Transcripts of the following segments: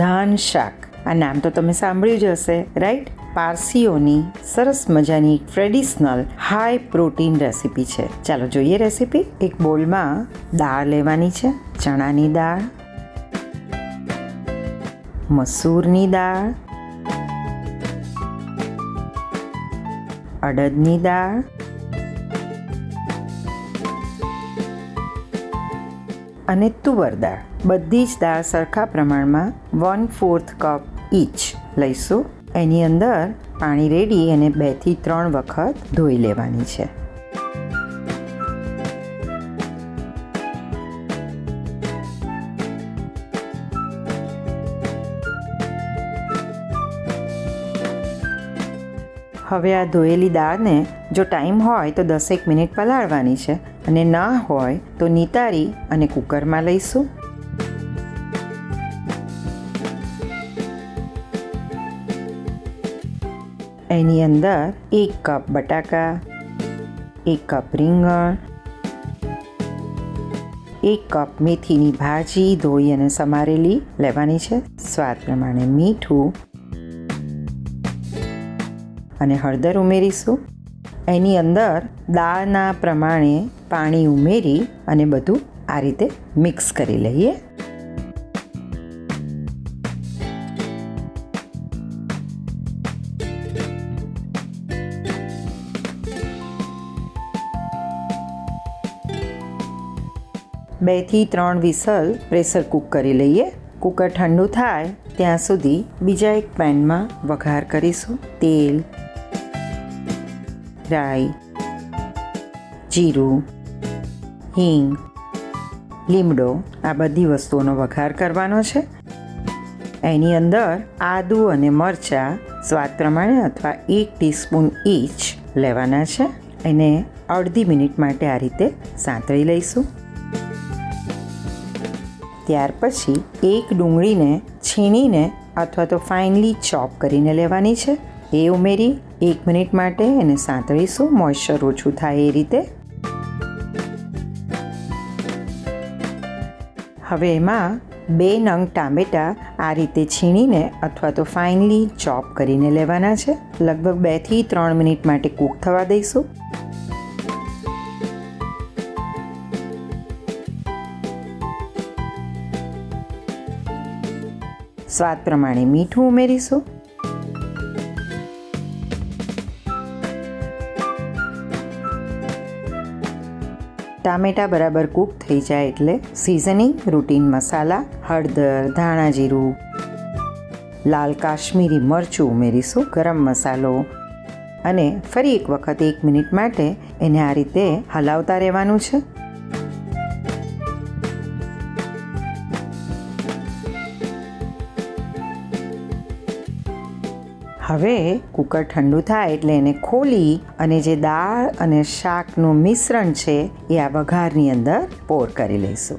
ધાન શાક આ નામ તો તમે સાંભળ્યું જ હશે રાઈટ પારસીઓની સરસ મજાની ટ્રેડિશનલ હાઈ પ્રોટીન રેસીપી છે. ચાલો જોઈએ રેસીપી એક બોલમાં દાળ લેવાની છે, ચણાની દાળ, મસૂરની દાળ, અડદની દાળ અને તુવર દાળ. બધી જ દાળ સરખા પ્રમાણમાં વન ફોર્થ કપ ઈચ લઈશું. એની અંદર પાણી રેડી અને બેથી ત્રણ વખત ધોઈ લેવાની છે. હવે આ ધોયેલી દાળને જો ટાઈમ હોય તો દસેક મિનિટ પલાળવાની છે અને ના હોય તો નિતારી અને કુકરમાં લઈશું. એની અંદર એક કપ બટાકા, એક કપ રીંગણ, એક કપ મેથીની ભાજી ધોઈ અને સમારેલી લેવાની છે. સ્વાદ પ્રમાણે મીઠું અને હળદર ઉમેરીશું. એની અંદર દાળના પ્રમાણે પાણી ઉમેરી અને બધું આ રીતે મિક્સ કરી લઈએ. બેથી ત્રણ વિસલ પ્રેશર કૂક કરી લઈએ. કુકર ઠંડુ થાય ત્યાં સુધી બીજા એક પેનમાં વઘાર કરીશું. તેલ રાઈ જીરું, હિંગ, લીમડો, આ બધી વસ્તુઓનો વઘાર કરવાનો છે. એની અંદર આદુ અને મરચાં સ્વાદ પ્રમાણે અથવા એક ટીસ્પૂન ઈચ લેવાના છે. એને અડધી મિનિટ માટે આ રીતે સાંતળી લઈશું. ત્યાર પછી એક ડુંગળીને છીણીને અથવા તો ફાઇનલી ચોપ કરીને લેવાની છે. એ ઉમેરી એક મિનિટ માટે એને સાંતળીશું મોઇશ્ચર ઓછું થાય એ રીતે. હવે એમાં બે નંગ ટામેટાં આ રીતે છીણીને અથવા તો ફાઇનલી ચોપ કરીને લેવાના છે. લગભગ બેથી ત્રણ મિનિટ માટે કૂક થવા દઈશું. સ્વાદ પ્રમાણે મીઠું ઉમેરીશું. ટામેટા બરાબર કૂક થઈ જાય એટલે સિઝનિંગ રૂટીન મસાલા, હળદર, ધાણા જીરું, લાલ કાશ્મીરી મરચું ઉમેરીશું, ગરમ મસાલો. અને ફરી એક વખત એક મિનિટ માટે એને આ રીતે હલાવતા રહેવાનું છે. હવે કુકર ઠંડુ થાય એટલે એને ખોલી અને જે દાળ અને શાકનું મિશ્રણ છે એ આ વઘારની અંદર પોર કરી લઈશું.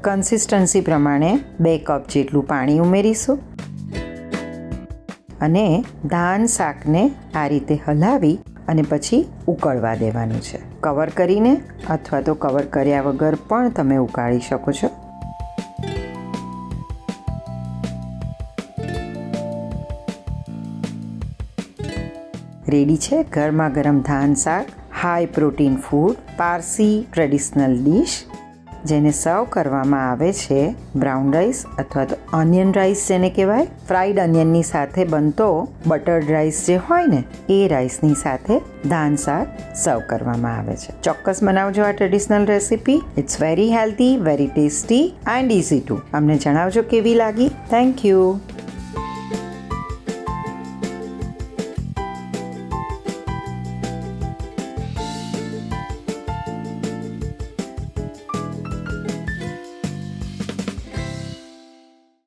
કન્સિસ્ટન્સી પ્રમાણે બે કપ જેટલું પાણી ઉમેરીશું. અને ધાન શાકને આ રીતે હલાવી અને પછી ઉકળવા દેવાનું છે. કવર કરીને અથવા તો કવર કર્યા વગર પણ તમે ઉકાળી શકો છો. રેડી છે ગરમા ગરમ ધાન શાક high protein food Parsi traditional dish જેને સર્વ કરવામાં આવે છે, બ્રાઉન રાઈસ અથવા તો ઓનિયન રાઈસ જેને કહેવાય. ફ્રાઈડ ઓનિયનની સાથે બનતો બટર્ડ રાઈસ જે હોય ને, એ રાઈસની સાથે ધાન શાક સર્વ કરવામાં આવે છે. ચોક્કસ બનાવજો આ traditional recipe it's very healthy very tasty and easy to અમને જણાવજો કેવી લાગી. Thank you